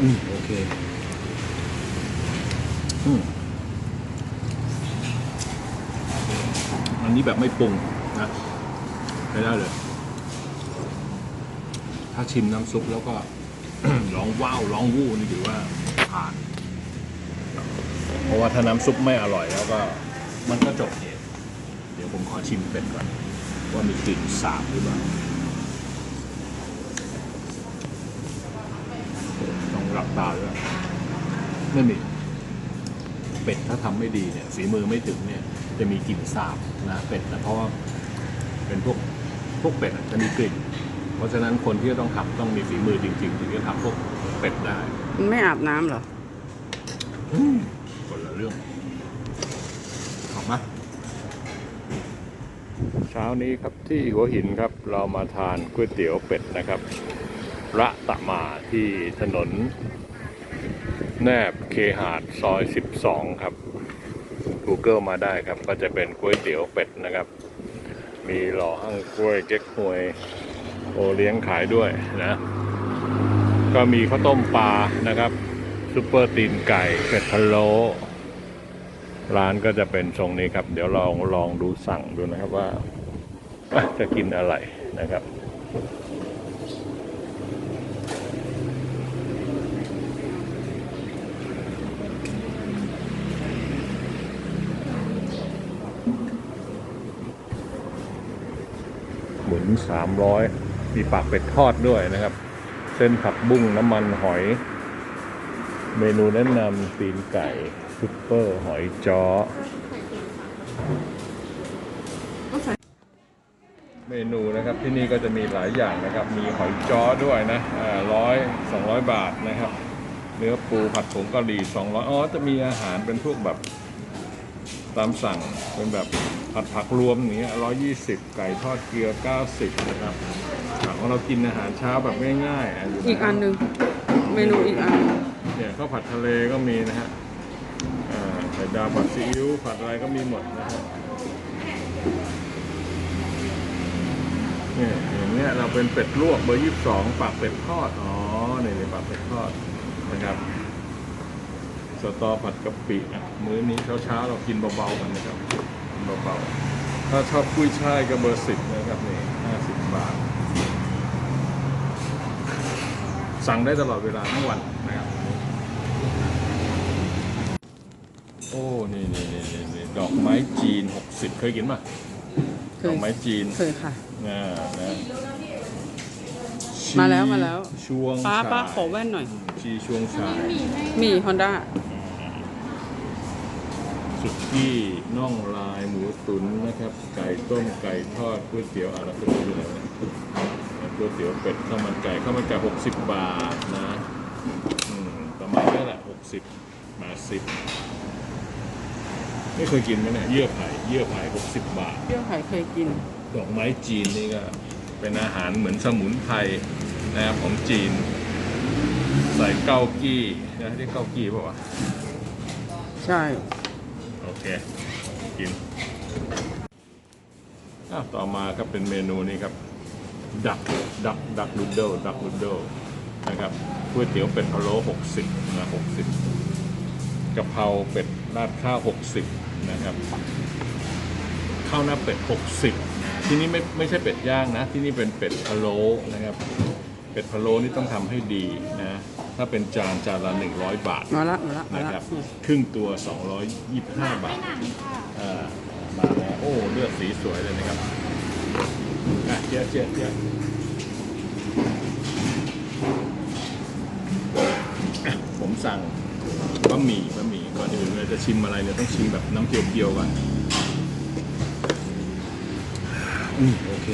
อืมโอเคอืมอันนี้แบบไม่ปรุงนะใช้ได้เลย ถ้าชิมน้ำซุปแล้วก็ ร้องว้าวร้องวู้นี่ถือว่าผ่าน เพราะว่าถ้าน้ำซุปไม่อร่อยแล้วก็ มันก็จบเหตุเดี๋ยวผมขอชิมเป็ดก่อน ว่ามีกลิ่นสาบหรือเปล่า ต้องหลับตาด้วยไม่มีเป็ดถ้าทำไม่ดีเนี่ยฝีมือไม่ถึงเนี่ย จะมีกลิ่นสาบนะเป็ดนะเพราะว่าเป็นพวกพวกเป็ดอะจะมีกลิ่น เพราะฉะนั้นคนที่จะต้องทำต้องมีฝีมือจริงๆถึงจะทำพวกเป็ดได้มันไม่อาบน้ำเหรอคนละเรื่องขอบมาเช้านี้ครับที่หัวหินครับเรามาทานก๋วยเตี๋ยวเป็ดนะครับ ระตะมาที่ถนน แนบเคหาดซอย 12 ครับ Google มาได้ครับ ก็จะเป็นก๋วยเตี๋ยวเป็ดนะครับ มีหล่อหั่งกล้วยเก๊กฮวยโอเลี้ยงขายด้วยนะ ก็มีข้าวต้มปลานะครับซุปเปอร์ตีนไก่เป็ดพะโล้ร้านก็จะเป็นทรงนี้ครับ เดี๋ยวลองลองดูสั่งดูนะครับว่าจะกินอะไรนะครับ หมุนสามร้อยมีปากเป็ดทอดด้วยนะครับ เส้นผักบุ้งน้ำมันหอย เมนูแนะนำตีนไก่ซุปเปอร์หอยจ้อเมนูนะครับที่นี่ก็จะมีหลายอย่างนะครับ มีหอยจ้อด้วยนะร้อยสองร้อยบาทนะครับ เนื้อปูผัดผงกะหรี่สองร้อยอ๋อจะมีอาหารเป็นพวกแบบ ตามสั่งเป็นแบบผัดผักรวมอย่างเงี้ยร้อยยี่สิบไก่ทอดเกลือเก้าสิบนะครับถามว่าเรากินอาหารเช้าแบบง่ายๆอะยู่ะอีกอันหนึ่งเมนูอีกอันเนี่ยข้าวผัดทะเลก็มีนะฮะอ่าไข่ดาวผัดซีอิ๊วผัดอะไรก็มีหมดนะฮะเนี่ยอย่างเนี้ยเราเป็นเป็ดลวกเบอร์ยี่สิบสองปากเป็ดทอด อ๋อเนี่ยเนี่ยปากเป็ดทอดนะครับ สตอผัดกะปิอะมื้อนี้เช้าๆเรากินเบาๆกันนะครับกินเบาๆถ้าชอบกุ้ยช่ายก็เบอร์สิบนะครับนี่ห้าสิบบาท สั่งได้ตลอดเวลาทั้งวันนะครับโอ้นี่นี่นี่นี่นี่ดอกไม้จีน60เคยกินป่ะเคดอยกไม้จีนเคยค่ะ นะนะมาแล้วมาแล้วช่วงป้าฉยป้าขอแว่นหน่อย ชีช่วงชาย มีฮอนด้า สุกี้น่องลายหมูตุ๋นนะครับ ไก่ต้มไก่ทอดก๋วยเตี๋ยวอะไรก็ไม่รู้นะก๋วยเตี๋ยวเป็ดข้าวมันไก่ข้าวมันไก่60บาทนะอืมประมาณนี้แหละ60มาสิบไม่เคยกินไหมเนี่ยเยื่อไผ่เยื่อไผ่60บาทเปรี้ยวไข่เคยกิน ดอกไม้จีนนี่ก็เป็นอาหารเหมือนสมุนไพรนะครับของจีน ใส่เกากี้นะเรียกเกากี้ป่าวะใช่โอ เค กินต่อมาครับเป็นเมนูนี้ครับ ดักดักดักนูโดดักนูโดนะครับก๋วยเตี๋ยวเป็ดพะโล้60นะ60กะเพราเป็ดราดข้าว 60 นะครับ ข้าวหน้าเป็ด 60 ที่นี่ไม่ไม่ใช่เป็ดย่างนะ ที่นี่เป็นเป็ดพะโล้นะครับ เป็ดพะโล้นี่ต้องทำให้ดีนะ ถ้าเป็นจานจานละ 100 บาทมาละมาละมานะละครับครึ่งตัว 225 บาทอ่ามาแล้วโอ้เลือดสีสวยเลยนะครับอะเจ๊ยบเจ๊ยบเจ๊ยบอะผมสั่งบะหมี่บะหมี่ก่อนอื่นเลยจะชิมอะไรเนี่ยต้องชิมแบบน้ำเกียวๆก่อนอืมโอเค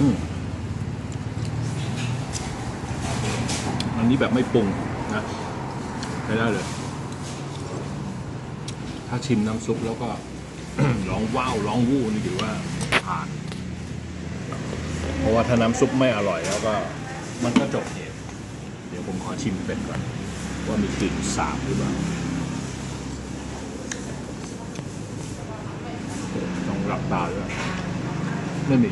อืม อันนี้แบบไม่ปรุงนะใช้ได้เลย ถ้าชิมน้ำซุปแล้วก็ร้องว้าวร้องวู้นี่ถือว่าผ่าน เพราะว่าถ้าน้ำซุปไม่อร่อยแล้วก็มันก็จบเหตุเดี๋ยวผมขอชิมเป็ดก่อน ว่ามีกลิ่นสาบหรือเปล่าต้องหลับตาด้วยไม่มี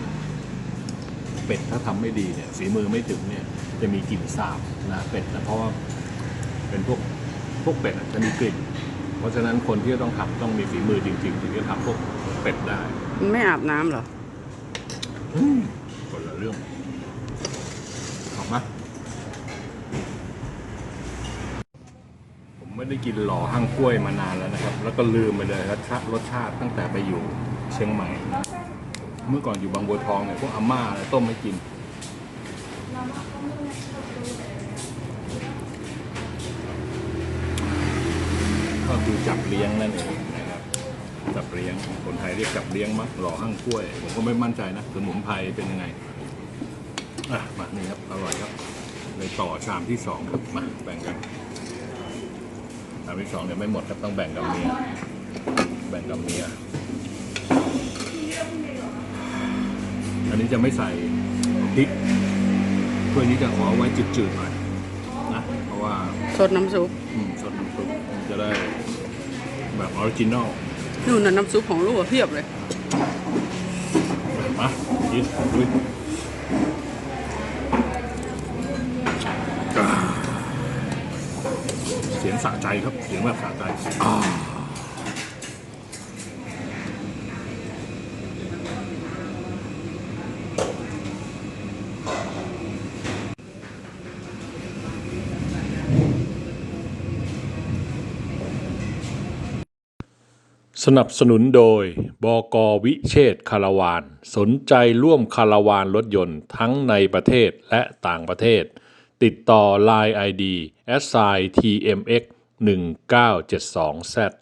เป็ดถ้าทำไม่ดีเนี่ยฝีมือไม่ถึงเนี่ยจจะมีกลิ่นสาบนะเป็ดนะเพราะว่าเป็นพวกพวกเป็ดอะจะมีกลิ่น เพราะฉะนั้นคนที่จะต้องทำต้องมีฝีมือจริงๆถึงจะทำพวกเป็ดได้มันไม่อาบน้ำเหรอคนละเรื่องออกมาผมไม่ได้กินหล่อห้างกล้วยมานานแล้วนะครับ แล้วก็ลืมไปเลยรสชาติรสชาติตั้งแต่ไปอยู่เชียงใหม่ เมื่อก่อนอยู่บางบัวทองเนี่ยพวกอาม่าอะไรต้มไม่กิน ก็คือจับเลี้ยงนั่นเองนะครับจับเลี้ยงคนไทยเรียกจับเลี้ยงมั้งหล่อห้างกล้วย ผมก็ไม่มั่นใจนะสมุนไพรเป็นยังไงอะมานี่ครับอร่อยครับเลยต่อชามที่สองครับมาแบ่งกันชามที่สองเนี่ยไม่หมดครับต้องแบ่งกับเมียแบ่งกับเมีย อันนี้จะไม่ใส่พริกเพื่อนี้จะขอไว้จืดๆหน่อยนะเพราะว่าสดน้ำซุปอืมซดน้ำซุปมันจะได้แบบออริจินอลนู่นน่ะน้ำซุปของลูกอะเพียบเลย มากินลุยอ่าเสียงสะใจครับ เสียงแบบสะใจ สนับสนุนโดย บกวิเชษคาราวาน สนใจร่วมคาราวานรถยนต์ทั้งในประเทศและต่างประเทศ ติดต่อ Line ID s i tmx 1972 z